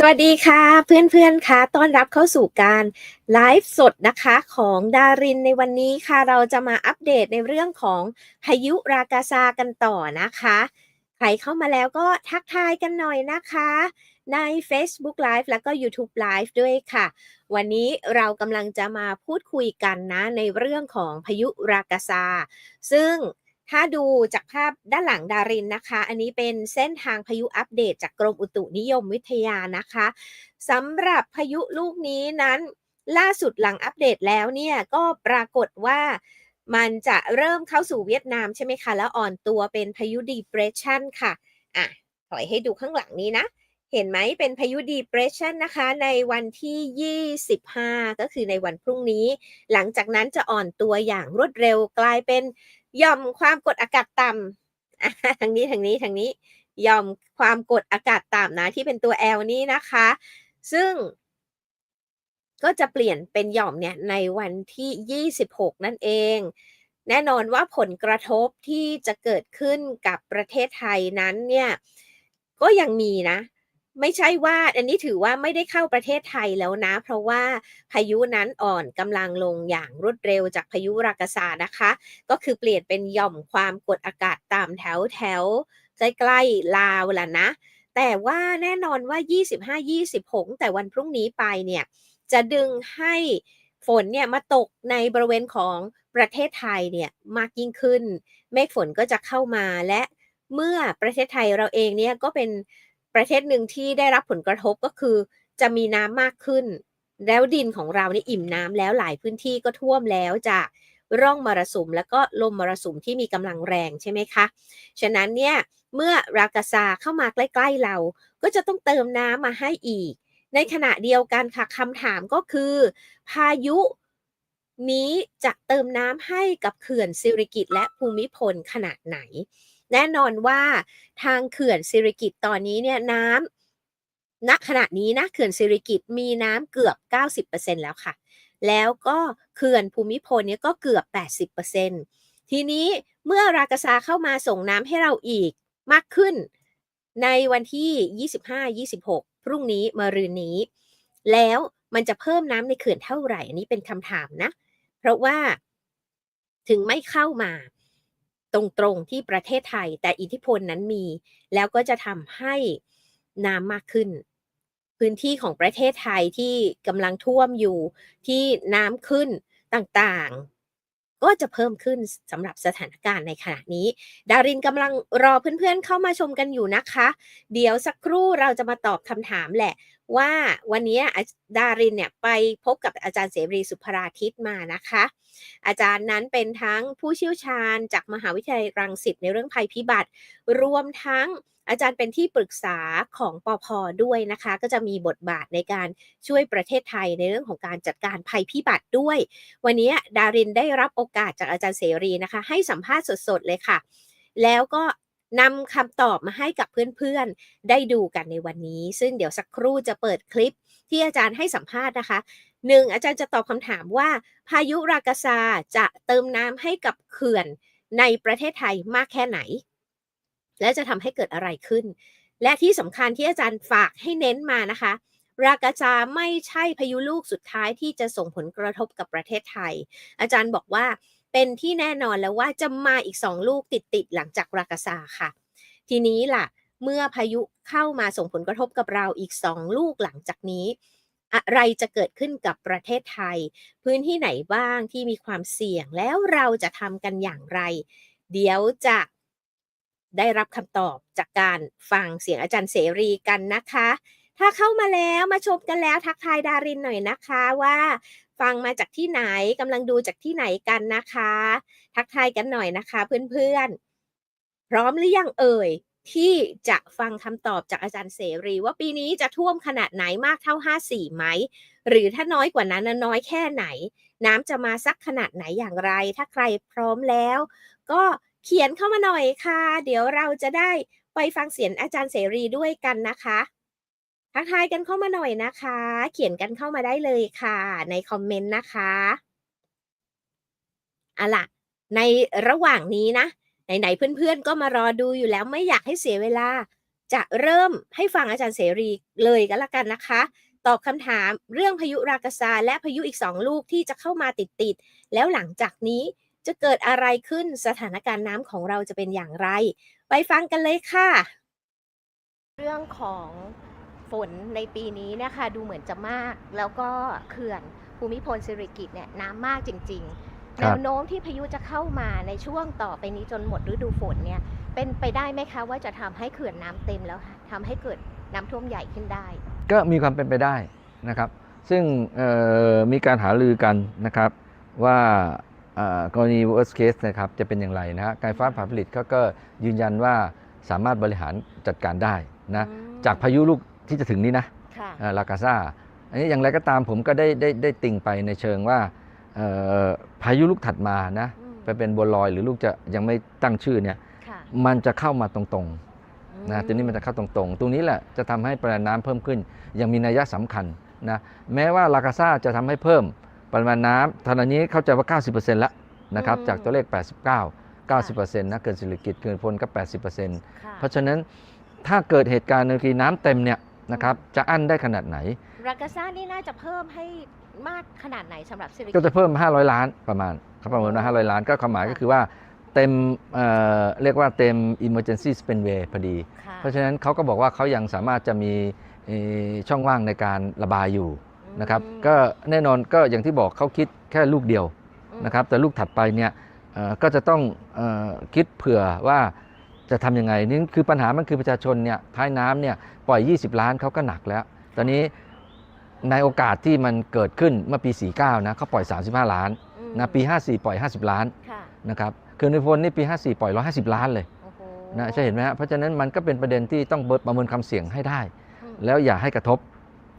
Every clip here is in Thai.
สวัสดีค่ะ เพื่อนๆค่ะต้อนรับเข้าสู่การไลฟ์สดนะคะของดารินในวันนี้ค่ะ เราจะมาอัปเดตในเรื่องของพายุรากาซากันต่อนะคะ ใครเข้ามาแล้วก็ทักทายกันหน่อยนะคะ ใน Facebook Live แล้วก็ YouTube Live ด้วยค่ะ วันนี้เรากำลังจะมาพูดคุยกันนะในเรื่องของพายุรากาซาซึ่ง ถ้าดูจากภาพด้านหลังดารินนะคะ อันนี้เป็นเส้นทางพายุอัปเดตจากกรมอุตุนิยมวิทยานะคะสำหรับพายุลูกนี้นั้นล่าสุดหลังอัปเดตแล้วเนี่ยก็ปรากฏว่ามันจะเริ่มเข้าสู่เวียดนามใช่ไหมคะ แล้วอ่อนตัวเป็นพายุ depression ค่ะ อะ ถอยให้ดูข้างหลังนี้นะ เห็นไหมเป็นพายุ depression นะคะ ในวันที่ 25 ก็คือในวันพรุ่งนี้ หลังจากนั้นจะอ่อนตัวอย่างรวดเร็วกลายเป็น ย่อมความกดอากาศต่ำทางนี้ทางนี้ทางนี้หย่อมความกดอากาศต่ำนะที่เป็นตัว L นี้นะคะ ซึ่งก็จะเปลี่ยนเป็นหย่อมเนี่ยในวันที่ 26 นั่นเอง แน่นอนว่าผลกระทบที่จะเกิดขึ้นกับประเทศไทยนั้นเนี่ยก็ยังมีนะ ไม่ใช่ว่าอันนี้ถือว่าไม่ได้เข้าประเทศไทยแล้วนะ เพราะว่าพายุนั้นอ่อนกำลังลงอย่างรวดเร็วจากพายุรากาซานะคะ ก็คือเปลี่ยนเป็นหย่อมความกดอากาศต่ำแถวแถวใกล้ๆลาวล่ะนะ แต่ว่าแน่นอนว่า 25-26 แต่วันพรุ่งนี้ไปเนี่ย จะดึงให้ฝนเนี่ยมาตกในบริเวณของประเทศไทยเนี่ยมากยิ่งขึ้น เมฆฝนก็จะเข้ามาและเมื่อประเทศไทยเราเองเนี่ยก็เป็น ประเทศหนึ่งที่ได้รับผลกระทบก็คือ จะมีน้ำมากขึ้น แล้วดินของเรานี่อิ่มน้ำแล้วหลายพื้นที่ก็ท่วมแล้วจากร่องมรสุมแล้วก็ลมมรสุมที่มีกำลังแรงใช่ไหมคะ ฉะนั้นเนี่ยเมื่อรากาซาเข้ามาใกล้ ๆเรา ก็จะต้องเติมน้ำมาให้อีก ในขณะเดียวกันค่ะคำถามก็คือ พายุนี้จะเติมน้ำให้กับเขื่อนสิริกิตและภูมิพลขนาดไหน แน่นอนว่าทางเขื่อนสิริกิตตอนนี้เนี่ยน้ำณขณะนี้นะเขื่อนสิริกิตมีน้ำเกือบ 90%แล้วค่ะ แล้วก็เขื่อนภูมิพลเนี่ยก็เกือบ 80%ทีนี้เมื่อรากาซาเข้ามาส่งน้ำให้เราอีกมากขึ้น ในวันที่ 25-26 พรุ่งนี้มรืนนี้ แล้วมันจะเพิ่มน้ำในเขื่อนเท่าไหร่ อันนี้เป็นคำถามนะ เพราะว่าถึงไม่เข้ามา ตรงๆที่ประเทศไทย แต่อิทธิพลนั้นมี แล้วก็จะทำให้น้ำมากขึ้น พื้นที่ของประเทศไทยที่กำลังท่วมอยู่ที่น้ำขึ้นต่างๆ ก็จะเพิ่มขึ้นสำหรับสถานการณ์ในขณะนี้ ดารินกำลังรอเพื่อนๆเข้ามาชมกันอยู่นะคะ เดี๋ยวสักครู่เราจะมาตอบคำถามแหละ ว่าวันนี้ดารินเนี่ยไปพบกับอาจารย์เสรีสุภราทิตมานะคะ อาจารย์นั้นเป็นทั้งผู้เชี่ยวชาญจากมหาวิทยาลัยรังสิตในเรื่องภัยพิบัติ รวมทั้งอาจารย์เป็นที่ปรึกษาของปอพอด้วยนะคะ ก็จะมีบทบาทในการช่วยประเทศไทยในเรื่องของการจัดการภัยพิบัติด้วย วันนี้ดารินได้รับโอกาสจากอาจารย์เสรีนะคะ ให้สัมภาษณ์สดๆเลยค่ะ แล้วก็ นำคำตอบมาให้กับเพื่อนๆ ได้ดูกันในวันนี้ ซึ่งเดี๋ยวสักครู่จะเปิดคลิปที่อาจารย์ให้สัมภาษณ์นะคะหนึ่งอาจารย์จะตอบคำถามว่า พายุรากาซาจะเติมน้ำให้กับเขื่อนในประเทศไทยมากแค่ไหน และจะทำให้เกิดอะไรขึ้น และที่สำคัญที่อาจารย์ฝากให้เน้นมานะคะ รากาซาไม่ใช่พายุลูกสุดท้ายที่จะส่งผลกระทบกับประเทศไทย อาจารย์บอกว่า เป็นที่แน่นอนแล้วว่าจะมาอีกสองลูกติดๆหลังจากรากาซาค่ะ ทีนี้ล่ะ เมื่อพายุเข้ามาส่งผลกระทบกับเราอีกสองลูกหลังจากนี้ อะไรจะเกิดขึ้นกับประเทศไทย พื้นที่ไหนบ้างที่มีความเสี่ยงแล้วเราจะทำกันอย่างไร เดี๋ยวจะได้รับคำตอบจากการฟังเสียงอาจารย์เสรีกันนะคะ ถ้าเข้ามาแล้วมาชมกันแล้วทักทายดารินหน่อยนะคะว่า ฟังมาจากที่ไหนกำลังดูจากที่ไหนกันนะคะ ทักทายกันหน่อยนะคะเพื่อนๆ พร้อมหรือยังเอ่ย ที่จะฟังคำตอบจากอาจารย์เสรี ว่าปีนี้จะท่วมขนาดไหนมากเท่า 54ไหม หรือถ้าน้อยกว่านั้นน้อยแค่ไหน น้ำจะมาสักขนาดไหนอย่างไร ถ้าใครพร้อมแล้ว ก็เขียนเข้ามาหน่อยค่ะ เดี๋ยวเราจะได้ไปฟังเสียงอาจารย์เสรีด้วยกันนะคะ ทักทายกันเข้ามาหน่อยนะคะ เขียนกันเข้ามาได้เลยค่ะ ในคอมเมนต์นะคะอะล่ะ ในระหว่างนี้นะ ไหนๆเพื่อนๆ ก็มารอดูอยู่แล้วไม่อยากให้เสียเวลา จะเริ่มให้ฟังอาจารย์เสรีเลยก็แล้วกันนะคะ ตอบคำถามเรื่องพายุรากาซาและพายุอีกสองลูกที่จะเข้ามาติดๆ แล้วหลังจากนี้จะเกิดอะไรขึ้นสถานการณ์น้ำของเราจะเป็นอย่างไร ไปฟังกันเลยค่ะ เรื่องของ ฝนในปีนี้เนะคะดูเหมือนจะมาก แล้วก็เขื่อนภูมิพลสิริกิติ์เนี่ยน้ำมากจริงๆครัแนบวโน้มที่พายุจะเข้ามาในช่วงต่อไปนี้จนหมดฤดูฝนเนี่ยเป็นไปได้ไหมคะว่าจะทำให้เขื่อนน้ำเต็มแล้วทำให้เกิดน้ำท่วมใหญ่ขึ้นได้ ก็มีความเป็นไปได้นะครับ ซึ่งเอ่อมีการหารือกันนะครับว่าเอ่อกรณี worst case นะครับจะเป็นอย่างไรนะฮะการไฟฟ้าฝ่ายผลิตเขาก็ยืนยันว่าสามารถบริหารจัดการได้นะ อืมจากพายุลูก ที่จะถึงนี้นะค่ะเอ่อลากาซาอันนี้อย่างไรก็ตามผมก็ได้ได้ได้ติ่งไปในเชิงว่าเอ่อพายุลูกถัดมานะอืมไปเป็นบัวลอยหรือลูกจะยังไม่ตั้งชื่อเนี่ยค่ะมันจะเข้ามาตรงๆนะตัวนี้มันจะเข้าตรงๆ ตรงนี้แหละจะทำให้ปริมาณน้ำเพิ่มขึ้นอยังมีนัยสำคัญนะแม้ว่าลากาซาจะทำให้เพิ่มปริมาณน้ำตอนนี้เข้าใจว่า 90%แล้วนะครับอืมจากตัวเลข 89 90%นะเกินสิริกิตเกินพลก็ 80%ค่ะเพราะฉะนั้นถ้าเกิดเหตุการณ์ในกรณีน้ำเต็มเนี่ย นะครับจะอั้นได้ขนาดไหน รากาซ่านี่น่าจะเพิ่มให้มากขนาดไหนสำหรับสิริก็จะเพิ่ม 500 ล้านประมาณเขาประเมินว่า500 ล้านก็ความหมายก็คือว่าเต็มเอ่อเรียกว่าเต็ม emergency spillway พอดี ค่ะเพราะฉะนั้นเขาก็บอกว่าเขายังสามารถจะมีเอ่อช่องว่างในการระบายอยู่นะครับอืมก็แน่นอนก็อย่างที่บอกเขาคิดแค่ลูกเดียวอืมนะครับแต่ลูกถัดไปเนี่ยเอ่อก็จะต้องเออคิดเผื่อว่า จะทำยังไงนี่คือปัญหามันคือประชาชนเนี่ยท้ายน้ำเนี่ยปล่อย 20 ล้านเขาก็หนักแล้ว ตอนนี้ในโอกาสที่มันเกิดขึ้นเมื่อปี 49นะเขาปล่อย 35 ล้านอืมนะปี 54 ปล่อย 50 ล้านค่ะนะครับคืนในพลนี่ปี 54 ปล่อย 150 ล้านเลยโอ้โหนะใช่เห็นไหมฮะเพราะฉะนั้นมันก็เป็นประเด็นที่ต้องประเมินความเสี่ยงให้ได้อืมแล้วอย่าให้กระทบ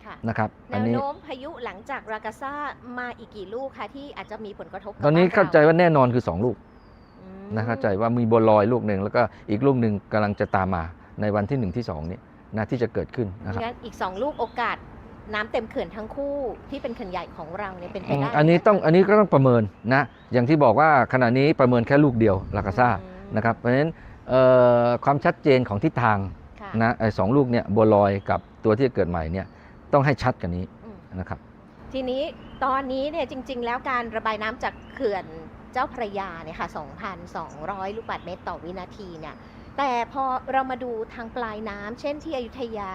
ค่ะนะครับแนอันวนี้โน้มพายุหลังจากรากาซ่ามาอีกกี่ลูกคะที่อาจจะมีผลกระทบกับตอนนี้บ้เข้าใจรว่าแน่นอนคือ 2 ลูกอืม นะเข้าใจว่ามีบัวลอยลูกหนึ่งแล้วก็อีกลูกหนึ่งกำลังจะตามมาในวันที่ 1 ที่2นี้นะที่จะเกิดขึ้นนะครับงั้นอีกสองลูกโอกาสน้ำเต็มเขื่อนทั้งคู่ที่เป็นเขื่อนใหญ่ของเราเนี่ยเป็นไปอืมได้อันนี้ไหมต้องอันนี้ก็ต้องประเมินนะอย่างที่บอกว่าขณะนี้ประเมินแค่ลูกเดียวลากาซ่าอืมนะครับเพราะฉะนั้นเอ่อความชัดเจนของทิศทางค่ะนะไอ้สองลูกเนี่ยบัวลอยกับตัวที่จะเกิดใหม่เนี่ยต้องให้ชัดกันนี้อืมนะครับ ทีนี้ตอนนี้เนี่ยจริง ๆ แล้วการระบายน้ำจากเขื่อน เจ้าพระยาเนี่ยค่ะ 2,200 ลูกบาศก์เมตรต่อวินาทีเนี่ย แต่พอเรามาดูทางปลายน้ำเช่นที่อยุธยา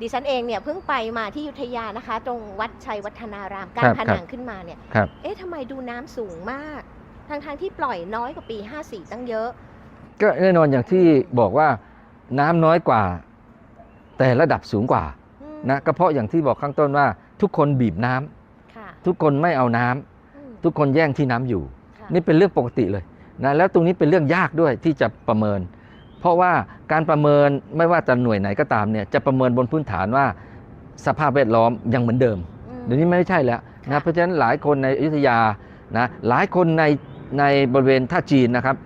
ดิฉันเองเนี่ยเพิ่งไปมาที่อยุธยานะคะ ตรงวัดชัยวัฒนาราม การครับผครับนังขึ้นมาเนี่ยครับเอ๊ะทำไมดูน้ำสูงมากทั้งๆที่ปล่อยน้อยกว่าปี 54 ตั้งเยอะ ก็แน่นอนอย่างที่บอกว่าน้ำน้อยกว่า แต่ระดับสูงกว่าอืมนะก็เพราะอย่างที่บอกข้างต้นว่า ทุกคนบีบน้ำค่ะทุกคนไม่เอาน้ำอืมทุกคนแย่งที่น้ำอยู่ค่ะ นี่เป็นเรื่องปกติเลยนะแล้วตรงนี้เป็นเรื่องยากด้วยที่จะประเมิน เพราะว่าการประเมินไม่ว่าจะหน่วยไหนก็ตามเนี่ยจะประเมินบนพื้นฐานว่าสภาพแวดล้อมยังเหมือนเดิมอืมเดี๋ยวนี้ไม่ใช่แล้วค่ะนะเพราะฉะนั้นหลายคนในอยุธยานะหลายคนในในบริเวณท่าจีนนะครับ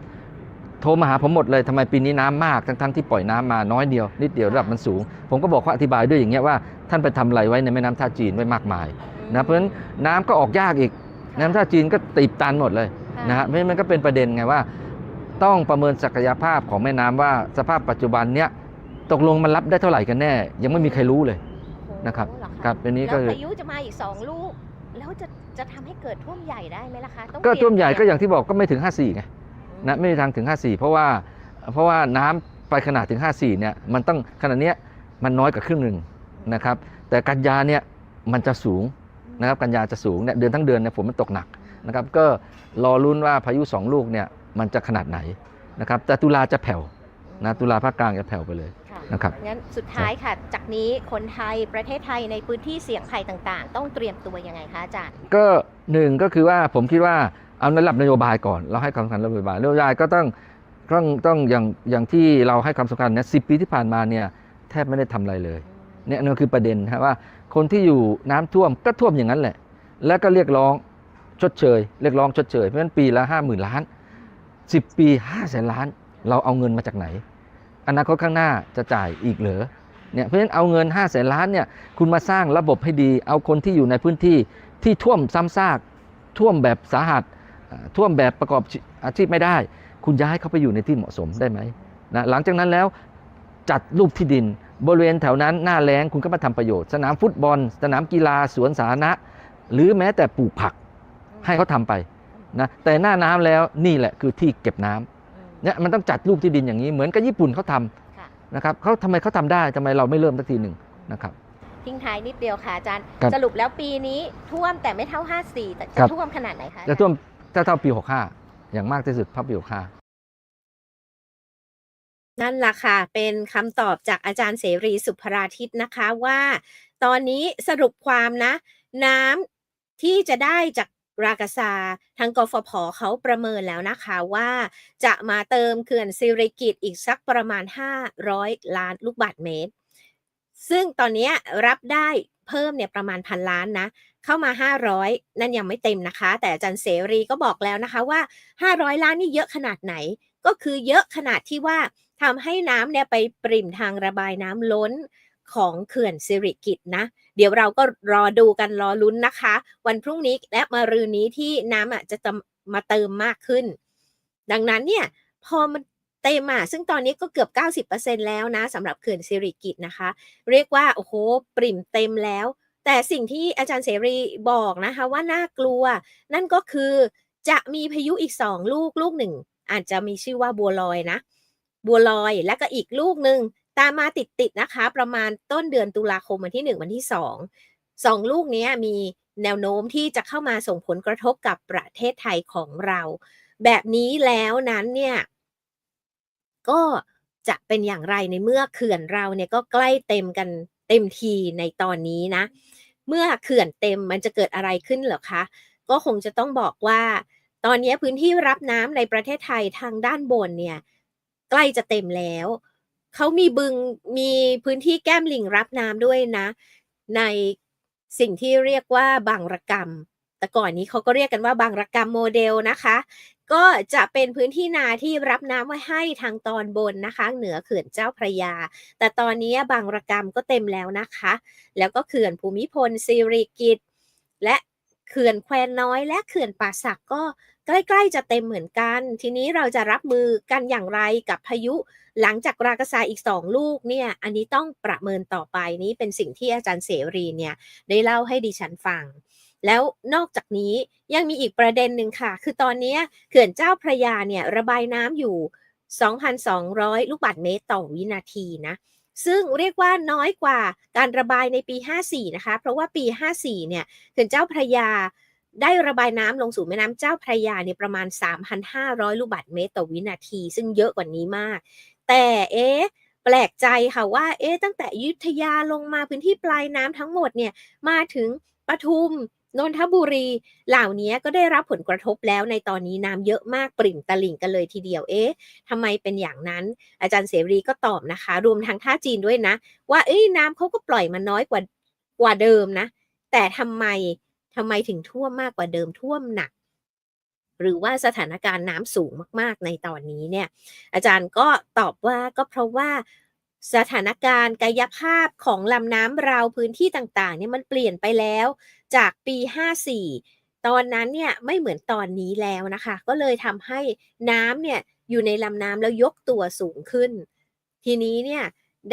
โทรมาหาผมหมดเลยทำไมปีนี้น้ำมากทั้งๆที่ปล่อยน้ำมาน้อยเดียวนิดเดียวระดับมันสูง ผมก็บอกเขาอธิบายด้วยอย่างเงี้ยว่าท่านไปทำอะไรไว้ในแม่น้ำท่าจีนไว้มากมายนะเพราะฉะนั้นน้ำก็ออกยากอีกค่ะน้ำท่าจีนก็ตีบตันหมดเลยค่ะ นะฮะเพราะฉะนั้นมันก็เป็นประเด็นไงว่า ต้องประเมินศักยภาพของแม่น้ำว่าสภาพปัจจุบันเนี้ยตกลงมันรับได้เท่าไหร่กันแน่ ยังไม่มีใครรู้เลยโอ้โหนะครับเหอคะครับอันนี้ก็แล้วคือพายุจะมาอีกสองลูกแล้วจะจะทำให้เกิดท่วมใหญ่ได้ไหมล่ะคะต้องก็เตรียท่วมใหญ่ก็เตรีอย่างที่บอกก็ไม่ถึง 54ไงอืมนะไม่มีทางถึง 54 เพราะว่าเพราะว่าน้ำไปขนาดถึง 54เนี่ยมันต้องขนาดเนี้ยมันน้อยกว่าครึ่งหนึ่งนะครับแต่กันยาเนี่ยมันจะสูงนะครับกันยาจะสูงเนี่ยเดือนทั้งเดือนเนี่ยฝนมันตกหนัก นะครับ ก็รอลุ้นว่าพายุ 2 ลูกเนี่ยมันจะขนาดไหนนะครับ แต่ตุลาจะแผ่วนะตุลาภาคกลางจะแผ่วไปเลยค่ะนะครับงั้นสุดท้ายค่ะ จากนี้คนไทยประเทศไทยในพื้นที่เสี่ยงภัยต่างๆ ต้องเตรียมตัวยังไงคะอาจารย์ก็หนึ่งก็คือว่าผมคิดว่าเอาระดับนโยบายก่อน เราให้ความสำคัญนโยบายนโยบายก็ต้องต้องต้องอย่างอย่างที่เราให้ความสำคัญเนี่ยสิปีที่ผ่านมาเนี่ยแทบไม่ได้ทำอะไรเลยเนี่ยนั่นคือประเด็นนะว่าคนที่อยู่น้ำท่วมก็ท่วมอย่างนั้นแหละ แล้วก็เรียกร้อง ชดเชยเรียกร้องชดเชยเพราะฉะนั้นปีละห้าหมื่นล้าน 10 ปี5้าแสนล้าน เราเอาเงินมาจากไหน อนาคตข้างหน้าจะจ่ายอีกเหรอเนี่ยเพราะฉะนั้นเอาเงิน5้าแสนล้านเนี่ยคุณมาสร้างระบบให้ดี เอาคนที่อยู่ในพื้นที่ที่ท่วมซ้ำซากท่วมแบบสาหัสท่วมแบบประกอบอาชีพไม่ได้ คุณย้ายเขาไปอยู่ในที่เหมาะสมได้ไหมนะหลังจากนั้นแล้วจัดรูปที่ดิน บริเวณแถวนั้นหน้าแล้งคุณก็มาทำประโยชน์ สนามฟุตบอล สนามกีฬาสวนสาธารณะ หรือแม้แต่ปลูกผัก ให้เขาทำไปนะแต่หน้าน้ำแล้วนี่แหละคือที่เก็บน้ำเนี่ยมันต้องจัดรูปที่ดินอย่างนี้เหมือนกับญี่ปุ่นเขาทำค่ะนะครับเขาทำไมเขาทำได้ทำไมเราไม่เริ่มสักทีหนึ่งนะครับทิ้งท้ายนิดเดียวค่ะอาจารย์ครับสรุปแล้วปีนี้ท่วมแต่ไม่เท่า 54 แต่จะครับท่วมขนาดไหนคะจะท่วมถ้าเท่าปี 65 อย่างมากที่สุดเท่าปี 65นั่นล่ะค่ะ เป็นคำตอบจากอาจารย์เสรีสุภราทิตนะคะว่า ตอนนี้สรุปความนะ น้ำที่จะได้จาก รากาซาทางกฟผเขาประเมินแล้วนะคะว่าจะมาเติมเขื่อนสิริกิตอีกสักประมาณ 500 ล้านลูกบาศก์เมตร ซึ่งตอนนี้รับได้เพิ่มเนี่ยประมาณพันล้านนะ เข้ามา 500 นั่นยังไม่เต็มนะคะ แต่อาจารย์เสรีก็บอกแล้วนะคะว่า 500 ล้านนี่เยอะขนาดไหน ก็คือเยอะขนาดที่ว่าทำให้น้ำเนี่ยไปปริ่มทางระบายน้ำล้นของเขื่อนสิริกิตนะ เดี๋ยวเราก็รอดูกันรอลุ้นนะคะ วันพรุ่งนี้และมะรืนนี้ที่น้ำอะจะจะมาเติมมากขึ้น ดังนั้นเนี่ยพอมันเต็มอะซึ่งตอนนี้ก็เกือบ 90%แล้วนะสำหรับเขื่อนสิริกิตนะคะ เรียกว่าโอ้โหปริ่มเต็มแล้ว แต่สิ่งที่อาจารย์เสรีบอกนะคะว่าน่ากลัว นั่นก็คือจะมีพายุอีกสองลูกลูกหนึ่งอาจจะมีชื่อว่าบัวลอยนะ บัวลอยแล้วก็อีกลูกหนึ่ง ตามมาติดๆนะคะ ประมาณต้นเดือนตุลาคมวันที่หนึ่งวันที่สองสองลูกนี้มีแนวโน้มที่จะเข้ามาส่งผลกระทบกับประเทศไทยของเรา แบบนี้แล้วนั้นเนี่ยก็จะเป็นอย่างไรในเมื่อเขื่อนเราเนี่ยก็ใกล้เต็มกันเต็มทีในตอนนี้นะ เมื่อเขื่อนเต็มมันจะเกิดอะไรขึ้นเหรอคะ ก็คงจะต้องบอกว่า ตอนนี้พื้นที่รับน้ำในประเทศไทยทางด้านบนเนี่ย ใกล้จะเต็มแล้ว เขามีบึงมีพื้นที่แก้มลิงรับน้ำด้วยนะ ในสิ่งที่เรียกว่าบางระกรรม แต่ก่อนนี้เขาก็เรียกกันว่าบางระกรรมโมเดลนะคะ ก็จะเป็นพื้นที่นาที่รับน้ำไว้ให้ทางตอนบนนะคะ เหนือเขื่อนเจ้าพระยา แต่ตอนนี้บางระกรรมก็เต็มแล้วนะคะ แล้วก็เขื่อนภูมิพลสิริกิตและเขื่อนแควน้อยและเขื่อนป่าสักก็ ใกล้ๆจะเต็มเหมือนกัน ทีนี้เราจะรับมือกันอย่างไรกับพายุ หลังจากรากระซาอีกสองลูกเนี่ยอันนี้ต้องประเมินต่อไปนี้เป็นสิ่งที่อาจารย์เสรีเนี่ยได้เล่าให้ดิฉันฟัง แล้วนอกจากนี้ยังมีอีกประเด็นหนึ่งค่ะ คือตอนนี้เขื่อนเจ้าพระยาเนี่ยระบายน้ำอยู่ 2,200 ลูกบาศก์เมตรต่อวินาทีนะซึ่งเรียกว่าน้อยกว่าการระบายในปี 54 นะคะ เพราะว่าปี 54 เนี่ยเขื่อนเจ้าพระยา ได้ระบายน้ำลงสู่แม่น้ำเจ้าพระยาเนี่ยประมาณ 3,500 ลูกบาศก์เมตรต่อวินาที ซึ่งเยอะกว่านี้มาก แต่เอ๊ะแปลกใจค่ะว่า เอ๊ะตั้งแต่ยุธยาลงมาพื้นที่ปลายน้ำทั้งหมดเนี่ยมาถึงปทุมนนทบุรี เหล่านี้ก็ได้รับผลกระทบแล้วในตอนนี้น้ำเยอะมากปริ่มตลิ่งกันเลยทีเดียวเอ๊ะทำไมเป็นอย่างนั้น อาจารย์เสรีก็ตอบนะคะ รวมทางท่าจีนด้วยนะ ว่าเอ้ยน้ำเขาก็ปล่อยมาน้อยกว่ากว่าเดิมนะ แต่ทำไม ทำไมถึงท่วมมากกว่าเดิมท่วมหนัก หรือว่าสถานการณ์น้ำสูงมาก ๆ ในตอนนี้เนี่ย อาจารย์ก็ตอบว่าก็เพราะว่าสถานการณ์กายภาพของลำน้ำราวพื้นที่ต่างๆเนี่ยมันเปลี่ยนไปแล้วจากปี 54 ตอนนั้นเนี่ยไม่เหมือนตอนนี้แล้วนะคะ ก็เลยทำให้น้ำเนี่ยอยู่ในลำน้ำแล้วยกตัวสูงขึ้น ทีนี้เนี่ย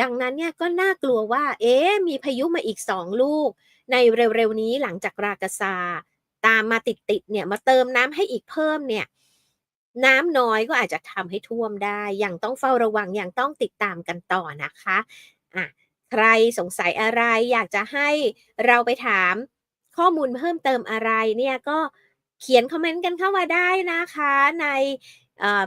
ดังนั้นเนี่ยก็น่ากลัวว่า เอ๊มีพายุมาอีกสองลูก ในเร็วๆนี้หลังจากรากาซา ตามมาติดๆเนี่ยมาเติมน้ำให้อีกเพิ่มเนี่ยน้ำน้อยก็อาจจะทำให้ท่วมได้ ยังต้องเฝ้าระวัง ยังต้องติดตามกันต่อนะคะอะใครสงสัยอะไร อยากจะให้เราไปถามข้อมูลเพิ่มเติมอะไรเนี่ยก็เขียนคอมเมนต์กันเข้ามาได้นะคะใน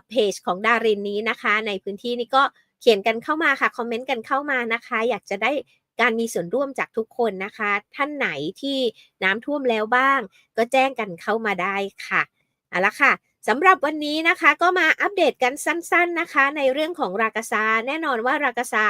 เพจของดารินนี้นะคะ ในพื้นที่นี้ก็เขียนกันเข้ามาค่ะ คอมเมนต์กันเข้ามานะคะ อยากจะได้ การมีส่วนร่วมจากทุกคนนะคะ ท่านไหนที่น้ำท่วมแล้วบ้าง ก็แจ้งกันเข้ามาได้ค่ะเอาละค่ะสำหรับวันนี้นะคะก็มาอัปเดตกันสั้น ๆนะคะ ในเรื่องของรากาซา แน่นอนว่ารากาซา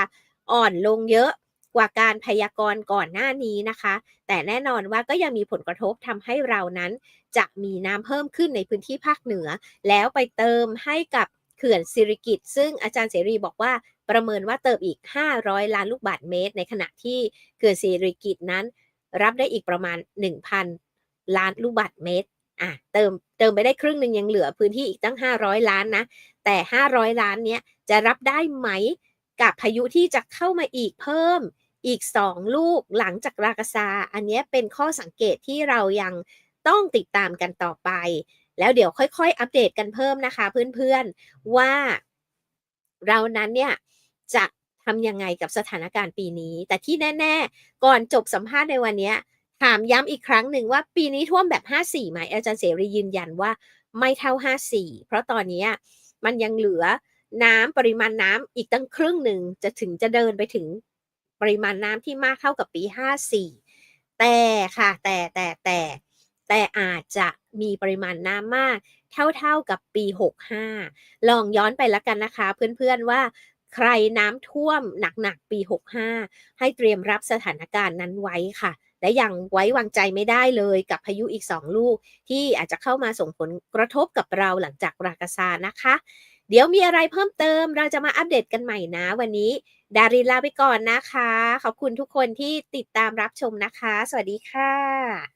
อ่อนลงเยอะกว่าการพยากรณ์ก่อนหน้านี้นะคะ แต่แน่นอนว่าก็ยังมีผลกระทบทำให้เรานั้น จะมีน้ำเพิ่มขึ้นในพื้นที่ภาคเหนือ แล้วไปเติมให้กับ เขื่อนสิริกิตซึ่งอาจารย์เสรีบอกว่าประเมินว่าเติมอีก 500 ล้านลูกบาศก์เมตร ในขณะที่เขื่อนสิริกิตนั้น รับได้อีกประมาณ 1,000 ล้านลูกบาศก์เมตรอะเติมเติมไปได้ครึ่งหนึ่งยังเหลือพื้นที่อีกตั้ง 500 ล้านนะ แต่ 500 ล้านเนี้ยจะรับได้ไหมกับพายุที่จะเข้ามาอีกเพิ่มอีกสองลูกหลังจากรากาซา อันนี้เป็นข้อสังเกตที่เรายังต้องติดตามกันต่อไป แล้วเดี๋ยวค่อยๆ อัปเดตกันเพิ่มนะคะเพื่อนๆ ว่าเรานั้นเนี่ยจะทำยังไงกับสถานการณ์ปีนี้ แต่ที่แน่ ๆ ก่อนจบสัมภาษณ์ในวันนี้ถามย้ำอีกครั้งหนึ่งว่าปีนี้ท่วมแบบ 54ไหมอาจารย์เสรียืนยันว่าไม่เท่า 54 เพราะตอนนี้มันยังเหลือน้ำปริมาณน้ำอีกตั้งครึ่งหนึ่งจะถึงจะเดินไปถึงปริมาณน้ำที่มากเท่ากับปี 54 แต่ค่ะแต่แต่แต่แต่อาจจะ มีปริมาณน้ำมาก เท่าๆกับปี 65 ลองย้อนไปแล้วกันนะคะ เพื่อนๆว่าใครน้ำท่วมหนักๆปี 65 ให้เตรียมรับสถานการณ์นั้นไว้ค่ะ และยังไว้วางใจไม่ได้เลยกับพายุอีก 2 ลูก ที่อาจจะเข้ามาส่งผลกระทบกับเราหลังจากรากาซานะคะ เดี๋ยวมีอะไรเพิ่มเติมเราจะมาอัปเดตกันใหม่นะวันนี้ ดารินลาไปก่อนนะคะ ขอบคุณทุกคนที่ติดตามรับชมนะคะ สวัสดีค่ะ